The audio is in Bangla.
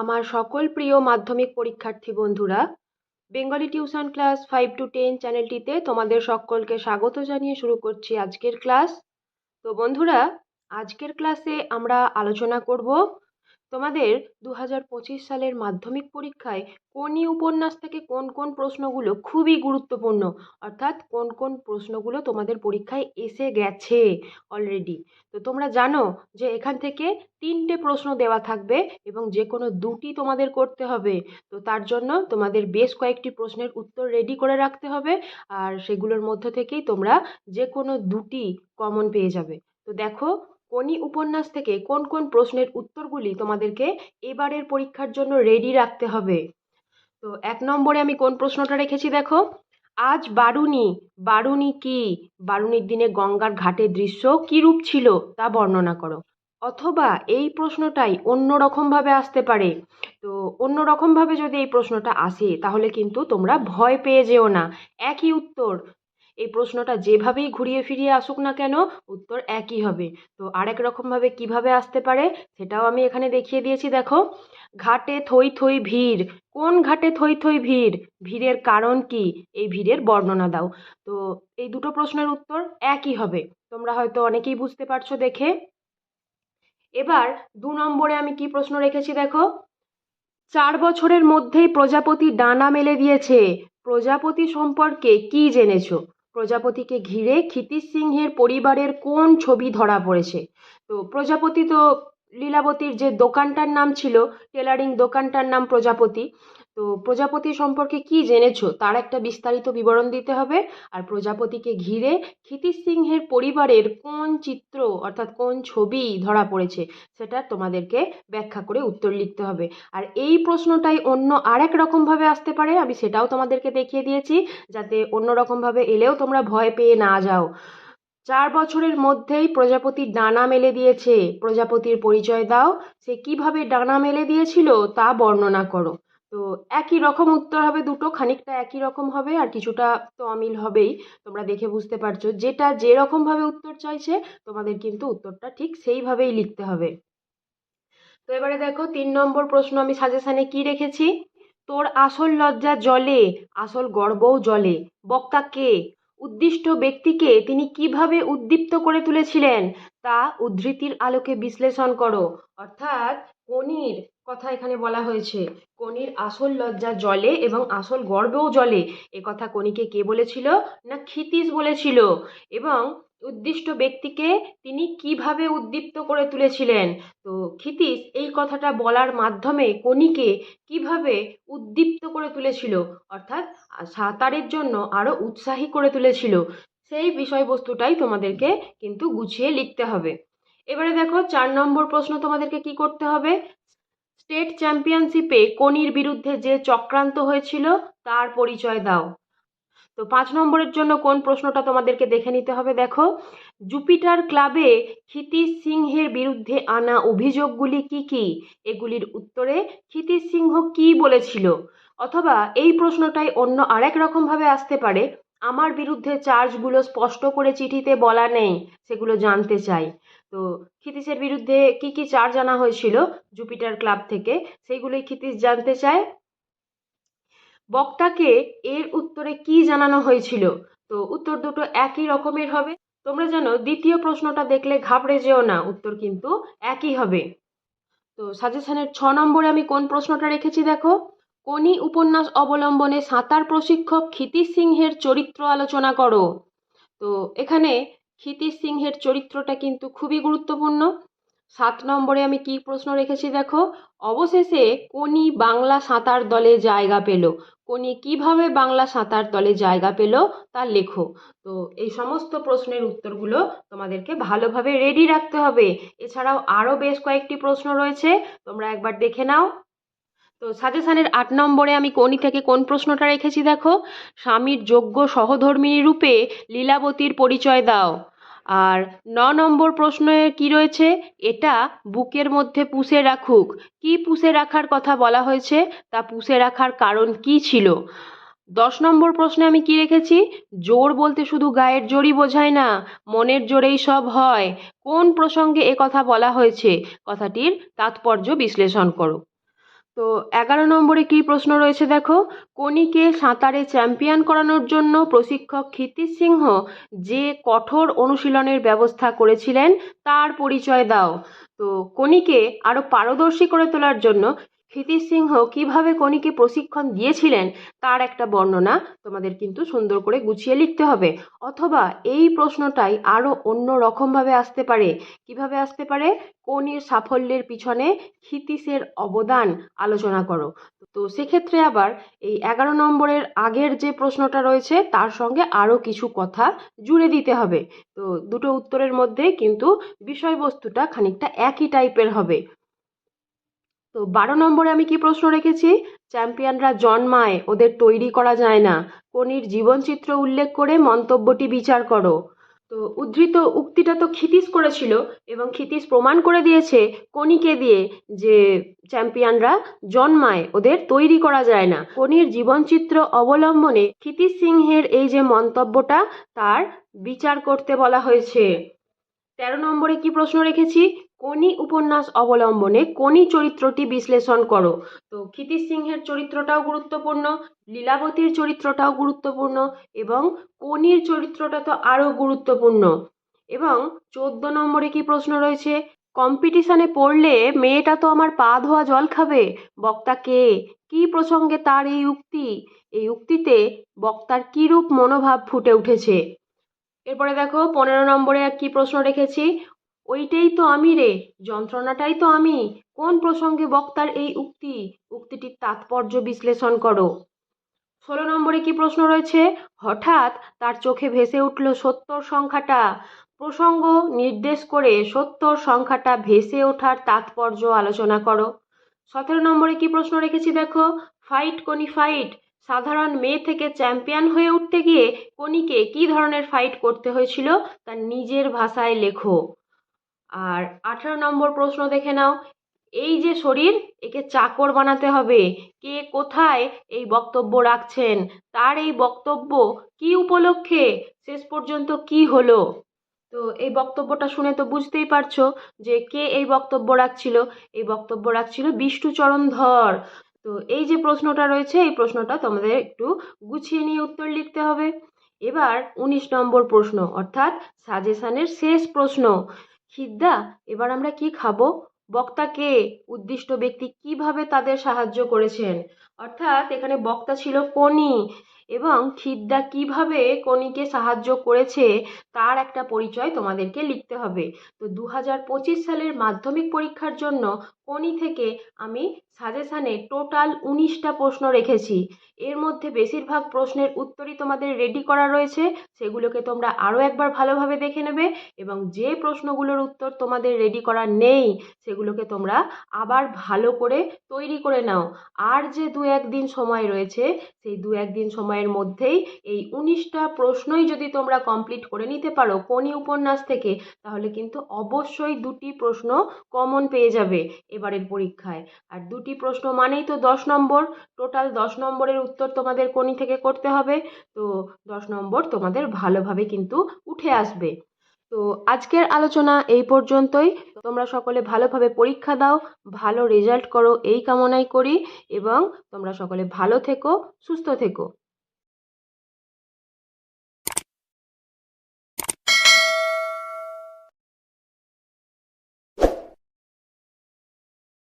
আমার সকল প্রিয় মাধ্যমিক পরীক্ষার্থী বন্ধুরা, Bengali tuition class five to ten চ্যানেলটিতে তোমাদের সকলকে স্বাগত জানিয়ে শুরু করছি আজকের ক্লাস। তো বন্ধুরা, আজকের ক্লাসে আমরা আলোচনা করব তোমাদের দু হাজার পঁচিশ সালের মাধ্যমিক পরীক্ষায় কোনি উপন্যাস থেকে কোন কোন প্রশ্নগুলো খুবই গুরুত্বপূর্ণ? অর্থাৎ কোন কোন প্রশ্নগুলো তোমাদের পরীক্ষায় এসে গেছে অলরেডি তো তোমরা জানো যে এখান থেকে তিনটে প্রশ্ন দেওয়া থাকবে এবং যে কোনো দুটি তোমাদের করতে হবে। তো তার জন্য তোমাদের বেশ কয়েকটি প্রশ্নের উত্তর রেডি করে রাখতে হবে আর সেগুলোর মধ্য থেকেই তোমরা যে কোনো দুটি কমন পেয়ে যাবে। তো দেখো কোনি উপন্যাস থেকে কোন কোন প্রশ্নের উত্তরগুলি তোমাদেরকে এবারের পরীক্ষার জন্য রেডি রাখতে হবে? তো এক নম্বরে আমি কোন প্রশ্নটা রেখেছি দেখো? আজ বারুনি বারুনি কি? বারুনির দিনে গঙ্গার ঘাটের দৃশ্য কী রূপ ছিল তা বর্ণনা করো। অথবা এই প্রশ্নটাই অন্য রকমভাবে আসতে পারে। তো অন্য রকমভাবে যদি এই প্রশ্নটা আসে, তাহলে কিন্তু তোমরা ভয় পেয়ে যেও না। একই উত্তর এই প্রশ্নটা যেভাবেই ঘুরিয়ে ফিরিয়ে আসুক না কেন, উত্তর একই হবে। তো আরেক রকমভাবে কীভাবে আসতে পারে সেটাও আমি এখানে দেখিয়ে দিয়েছি, দেখো। ঘাটে থই থই ভিড়। কোন ঘাটে থই থই ভিড়? ভিড়ের কারণ কি? এই ভিড়ের বর্ণনা দাও। তো এই দুটো প্রশ্নের উত্তর একই হবে। তোমরা হয়তো অনেকেই বুঝতে পারছ দেখে। এবার দু নম্বরে আমি কি প্রশ্ন রেখেছি, দেখো? চার বছরের মধ্যেই প্রজাপতি ডানা মেলে দিয়েছে। প্রজাপতি সম্পর্কে কি জেনেছো? প্রজাপতিকে ঘিরে ক্ষিতিশ সিংহের পরিবারের কোন ছবি ধরা পড়েছে? তো প্রজাপতি তো লীলাবতীর যে দোকানটার নাম ছিল টেলারিং দোকানটার নাম প্রজাপতি। তো প্রজাপতি সম্পর্কে কি জেনেছো? তার একটা বিস্তারিত বিবরণ দিতে হবে। আর প্রজাপতিকে ঘিরে ক্ষিতিশ সিংহের পরিবারের কোন চিত্র, অর্থাৎ কোন ছবি ধরা পড়েছে, সেটা তোমাদেরকে ব্যাখ্যা করে উত্তর লিখতে হবে। আর এই প্রশ্নটাই অন্য আরেক রকমভাবে আসতে পারে, আমি সেটাও তোমাদেরকে দেখিয়ে দিয়েছি, যাতে অন্য রকমভাবে এলেও তোমরা ভয় পেয়ে না যাও। চার বছরের মধ্যেই প্রজাপতির ডানা মেলে দিয়েছে। প্রজাপতির পরিচয় দাও, সে কীভাবে ডানা মেলে দিয়েছিল তা বর্ণনা করো। তো একই রকম উত্তর হবে দুটো, খানিকটা একই রকম হবে আর কিছুটা তো অমিল হবেই। তোমরা দেখে বুঝতে পারছ, যেটা যে রকমভাবে উত্তর চাইছে, তোমাদের কিন্তু উত্তরটা ঠিক সেইভাবেই লিখতে হবে। তো এবারে দেখো, তিন নম্বর প্রশ্ন আমি সাজেশানে কি রেখেছি? তোর আসল লজ্জা জলে, আসল গর্বও জলে। বক্তা কে? উদ্দিষ্ট ব্যক্তিকে তিনি কীভাবে উদ্দীপ্ত করে তুলেছিলেন? তা উদ্ধৃতির আলোকে বিশ্লেষণ করো। অর্থাৎ কনির কথা এখানে বলা হয়েছে। কনির আসল লজ্জা জলে এবং আসল গর্বও জলে। এ কথা কনিকে কে বলেছিল? না ক্ষিতিশ বলেছিল। এবং উদ্দিষ্ট ব্যক্তিকে তিনি কীভাবে উদ্দীপ্ত করে তুলেছিলেন? তো ক্ষিতিশ এই কথাটা বলার মাধ্যমে কনিকে কীভাবে উদ্দীপ্ত করে তুলেছিল? অর্থাৎ সাঁতারের জন্য আরও উৎসাহী করে তুলেছিল। সেই বিষয়বস্তুটাই তোমাদেরকে কিন্তু গুছিয়ে লিখতে হবে। এবারে দেখো, চার নম্বর প্রশ্ন তোমাদেরকে কি করতে হবে? স্টেট চ্যাম্পিয়নশিপে কনির বিরুদ্ধে যে চক্রান্ত হয়েছিল, তার পরিচয় দাও। তো পাঁচ নম্বরের জন্য কোন প্রশ্নটা তোমাদেরকে দেখে নিতে হবে? দেখো, জুপিটার ক্লাবে ক্ষিতিশ সিংহের বিরুদ্ধে আনা অভিযোগগুলি কি কি? এগুলির উত্তরে, ক্ষিতিশ সিংহ কি বলেছিল? অথবা এই প্রশ্নটাই অন্য আরেক রকমভাবে আসতে পারে আমার বিরুদ্ধে চার্জগুলো স্পষ্ট করে চিঠিতে বলা নেই, সেগুলো জানতে চাই। তো ক্ষিতিশের বিরুদ্ধে কি কি চার্জ আনা হয়েছিল জুপিটার ক্লাব থেকে, সেইগুলোই ক্ষিতিশ জানতে চায়। বক্তাকে এর উত্তরে কি জানানো হয়েছিল? তো উত্তর দুটো একই রকমের হবে। তোমরা জানো, দ্বিতীয় প্রশ্নটা দেখলে ঘাবড়ে যেও না, উত্তর কিন্তু একই হবে। তো সাজেশনের ছ নম্বরে আমি কোন প্রশ্নটা রেখেছি দেখো। কোনি উপন্যাস অবলম্বনে সাঁতার প্রশিক্ষক ক্ষিতিশ সিংহের চরিত্র আলোচনা করো। তো এখানে ক্ষিতিশ সিংহের চরিত্রটা কিন্তু খুবই গুরুত্বপূর্ণ। সাত নম্বরে আমি কি প্রশ্ন রেখেছি দেখো? অবশেষে কোনি বাংলা সাঁতার দলে জায়গা পেল। কোনি কীভাবে বাংলা সাঁতার দলে জায়গা পেল তা লেখো। তো এই সমস্ত প্রশ্নের উত্তরগুলো তোমাদেরকে ভালোভাবে রেডি রাখতে হবে। এছাড়াও আরও বেশ কয়েকটি প্রশ্ন রয়েছে, তোমরা একবার দেখে নাও। তো সাজেশানের আট নম্বরে আমি কোনি থেকে কোন প্রশ্নটা রেখেছি দেখো? স্বামীর যোগ্য সহধর্মিনী রূপে লীলাবতীর পরিচয় দাও। আর ন নম্বর প্রশ্নে কি রয়েছে? এটা বুকের মধ্যে পুষে রাখুক। কি পুষে রাখার কথা বলা হয়েছে? তা পুষে রাখার কারণ কি ছিল? দশ নম্বর প্রশ্নে আমি কি রেখেছি? জোর বলতে শুধু গায়ের জোরই বোঝায় না, মনের জোরেই সব হয়। কোন প্রসঙ্গে কথা বলা হয়েছে? কথাটির তাৎপর্য বিশ্লেষণ করো। তো এগারো নম্বরে কি প্রশ্ন রয়েছে দেখো? কনিকে সাঁতারে চ্যাম্পিয়ন করানোর জন্য প্রশিক্ষক ক্ষিতিশ সিংহ যে কঠোর অনুশীলনের ব্যবস্থা করেছিলেন, তার পরিচয় দাও। তো কনিকে আরও পারদর্শী করে তোলার জন্য ক্ষিতিশ সিংহ কীভাবে কনিকে প্রশিক্ষণ দিয়েছিলেন তার একটা বর্ণনা তোমাদের কিন্তু সুন্দর করে গুছিয়ে লিখতে হবে। অথবা এই প্রশ্নটাই আরও অন্য রকমভাবে আসতে পারে। কীভাবে আসতে পারে? কনির সাফল্যের পিছনে ক্ষিতীশের অবদান আলোচনা করো। তো সেক্ষেত্রে আবার এই এগারো নম্বরের আগের যে প্রশ্নটা রয়েছে তার সঙ্গে আরও কিছু কথা জুড়ে দিতে হবে। তো দুটো উত্তরের মধ্যে কিন্তু বিষয়বস্তুটা খানিকটা একই টাইপের হবে। তো বারো নম্বরে আমি কি প্রশ্ন রেখেছি? চ্যাম্পিয়নরা জন্মায়, ওদের তৈরি করা যায় না। কনির জীবনচিত্র উল্লেখ করে মন্তব্যটি বিচার করো। তো উদ্ধৃত উক্তিটা তো ক্ষিতীশ করেছিল এবং ক্ষিতীশ প্রমাণ করে দিয়েছে কনিকে দিয়ে যে চ্যাম্পিয়নরা জন্মায়, ওদের তৈরি করা যায় না। কনির জীবনচিত্র অবলম্বনে ক্ষিতীশ সিংহের এই যে মন্তব্যটা, তার বিচার করতে বলা হয়েছে। তেরো নম্বরে কি প্রশ্ন রেখেছি? কোনি উপন্যাস অবলম্বনে কোনি চরিত্রটি বিশ্লেষণ করো? তো ক্ষিতীশ সিংহের চরিত্রটাও গুরুত্বপূর্ণ, লীলাবতীর চরিত্রটাও গুরুত্বপূর্ণ এবং কোনির চরিত্রটা তো আরও গুরুত্বপূর্ণ। এবং চোদ্দ নম্বরে কি প্রশ্ন রয়েছে? কম্পিটিশনে পড়লে মেয়েটা তো আমার পা ধোয়া জল খাবে। বক্তা কে? কী প্রসঙ্গে তার এই উক্তি? এই উক্তিতে বক্তার কীরূপ মনোভাব ফুটে উঠেছে? এরপরে দেখো, পনেরো নম্বরে কি প্রশ্ন রেখেছি? ওইটাই তো আমি রে, যন্ত্রণাটাই তো আমি। কোন প্রসঙ্গে বক্তার এই উক্তি? উক্তিটির তাৎপর্য বিশ্লেষণ করো। ষোলো নম্বরে কি প্রশ্ন রয়েছে? হঠাৎ তার চোখে ভেসে উঠল সত্তর সংখ্যাটা। প্রসঙ্গ নির্দেশ করে সত্তর সংখ্যাটা ভেসে ওঠার তাৎপর্য আলোচনা করো। সতেরো নম্বরে কি প্রশ্ন রেখেছি দেখো? Fight Koni fight? সাধারণ মেয়ে থেকে চ্যাম্পিয়ন হয়ে উঠতে গিয়ে কনিকে কী ধরনের ফাইট করতে হয়েছিল? তার নিজের ভাষায় লেখো। আর আঠেরো নম্বর প্রশ্ন দেখে নাও। এই যে শরীর, একে চাকর বানাতে হবে। কে কোথায় এই বক্তব্য রাখছেন? তার এই বক্তব্য কি উপলক্ষে? শেষ পর্যন্ত কি হলো? তো এই বক্তব্যটা শুনে তো বুঝতেই পারছ যে কে এই বক্তব্য রাখছিল? এই বক্তব্য রাখছিল বিষ্ণুচরণ ধর। তো এই যে প্রশ্নটা রয়েছে, এই প্রশ্নটা তোমাদের একটু গুছিয়ে নিয়ে উত্তর লিখতে হবে। এবার উনিশ নম্বর প্রশ্ন, অর্থাৎ সাজেশানের শেষ প্রশ্ন। খিদ্দা এবার আমরা কি খাব? বক্তাকে উদ্দিষ্ট ব্যক্তি কীভাবে তাদের সাহায্য করেছেন? অর্থাৎ এখানে বক্তা ছিল কনি এবং খিদ্দা কীভাবে কনিকে সাহায্য করেছে তার একটা পরিচয় তোমাদেরকে লিখতে হবে। তো দু হাজার পঁচিশ সালের মাধ্যমিক পরীক্ষার জন্য কনি থেকে আমি সাজেশানে টোটাল উনিশটা প্রশ্ন রেখেছি। এর মধ্যে বেশিরভাগ প্রশ্নের উত্তরই তোমাদের রেডি করা রয়েছে। সেগুলোকে তোমরা আরও একবার ভালোভাবে দেখে নেবে এবং যে প্রশ্নগুলোর উত্তর তোমাদের রেডি করা নেই, সেগুলোকে তোমরা আবার ভালো করে তৈরি করে নাও। আর যে দু একদিন সময় রয়েছে, সেই দু একদিন সময়ের মধ্যেই এই উনিশটা প্রশ্নই যদি তোমরা কমপ্লিট করে নিতে পারো কোনি উপন্যাস থেকে, তাহলে কিন্তু অবশ্যই দুটি প্রশ্ন কমন পেয়ে যাবে এবারের পরীক্ষায়। আর দুটি প্রশ্ন মানেই তো দশ নম্বর। টোটাল দশ নম্বরের উত্তর তোমাদের কোনি থেকে করতে হবে। তো দশ নম্বর তোমাদের ভালোভাবে কিন্তু উঠে আসবে। তো আজকের আলোচনা এই পর্যন্তই। তোমরা সকলে ভালোভাবে পরীক্ষা দাও, ভালো রেজাল্ট করো, এই কামনাই করি এবং তোমরা সকলে ভালো থেকো, সুস্থ থেকো।